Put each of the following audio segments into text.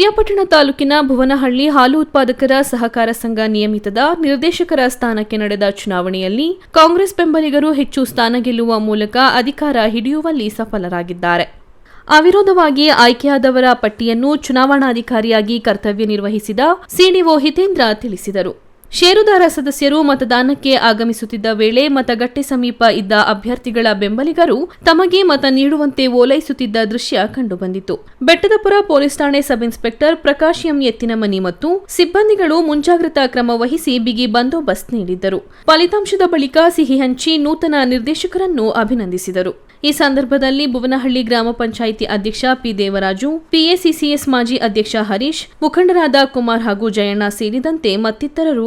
ಪಿರಿಯಾಪಟ್ಟಣ ತಾಲೂಕಿನ ಭುವನಹಳ್ಳಿ ಹಾಲು ಉತ್ಪಾದಕರ ಸಹಕಾರ ಸಂಘ ನಿಯಮಿತದ ನಿರ್ದೇಶಕರ ಸ್ಥಾನಕ್ಕೆ ನಡೆದ ಚುನಾವಣೆಯಲ್ಲಿ ಕಾಂಗ್ರೆಸ್ ಬೆಂಬಲಿಗರು ಹೆಚ್ಚು ಸ್ಥಾನ ಗೆಲ್ಲುವ ಮೂಲಕ ಅಧಿಕಾರ ಹಿಡಿಯುವಲ್ಲಿ ಸಫಲರಾಗಿದ್ದಾರೆ. ಅವಿರೋಧವಾಗಿ ಆಯ್ಕೆಯಾದವರ ಪಟ್ಟಿಯನ್ನು ಚುನಾವಣಾಧಿಕಾರಿಯಾಗಿ ಕರ್ತವ್ಯ ನಿರ್ವಹಿಸಿದ ಸಿಡಿಒ ಹಿತೇಂದ್ರ ತಿಳಿಸಿದರು. ಷೇರುದಾರ ಸದಸ್ಯರು ಮತದಾನಕ್ಕೆ ಆಗಮಿಸುತ್ತಿದ್ದ ವೇಳೆ ಮತಗಟ್ಟೆ ಸಮೀಪ ಇದ್ದ ಅಭ್ಯರ್ಥಿಗಳ ಬೆಂಬಲಿಗರು ತಮಗೆ ಮತ ನೀಡುವಂತೆ ಓಲೈಸುತ್ತಿದ್ದ ದೃಶ್ಯ ಕಂಡುಬಂದಿತು ಬೆಟ್ಟದಪುರ ಪೊಲೀಸ್ ಠಾಣೆ sub inspector Prakash M Ettinamani ಮತ್ತು ಸಿಬ್ಬಂದಿಗಳು ಮುಂಜಾಗ್ರತಾ ಕ್ರಮ ವಹಿಸಿ ಬಿಗಿ ಬಂದೋಬಸ್ತ್ ನೀಡಿದ್ದರು. ಫಲಿತಾಂಶದ ಬಳಿಕ ಸಿಹಿ ಹಂಚಿ ನೂತನ ನಿರ್ದೇಶಕರನ್ನು ಅಭಿನಂದಿಸಿದರು. ಈ ಸಂದರ್ಭದಲ್ಲಿ ಭುವನಹಳ್ಳಿ ಗ್ರಾಮ ಪಂಚಾಯಿತಿ ಅಧ್ಯಕ್ಷ ಪಿ ದೇವರಾಜು ಪಿಎಸಿಸಿಎಸ್ ಮಾಜಿ ಅಧ್ಯಕ್ಷ ಹರೀಶ್, ಮುಖಂಡರಾದ ಕುಮಾರ್ ಹಾಗೂ ಜಯಣ್ಣ ಸೇರಿದಂತೆ ಮತ್ತಿತರರು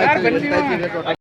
पार्टी के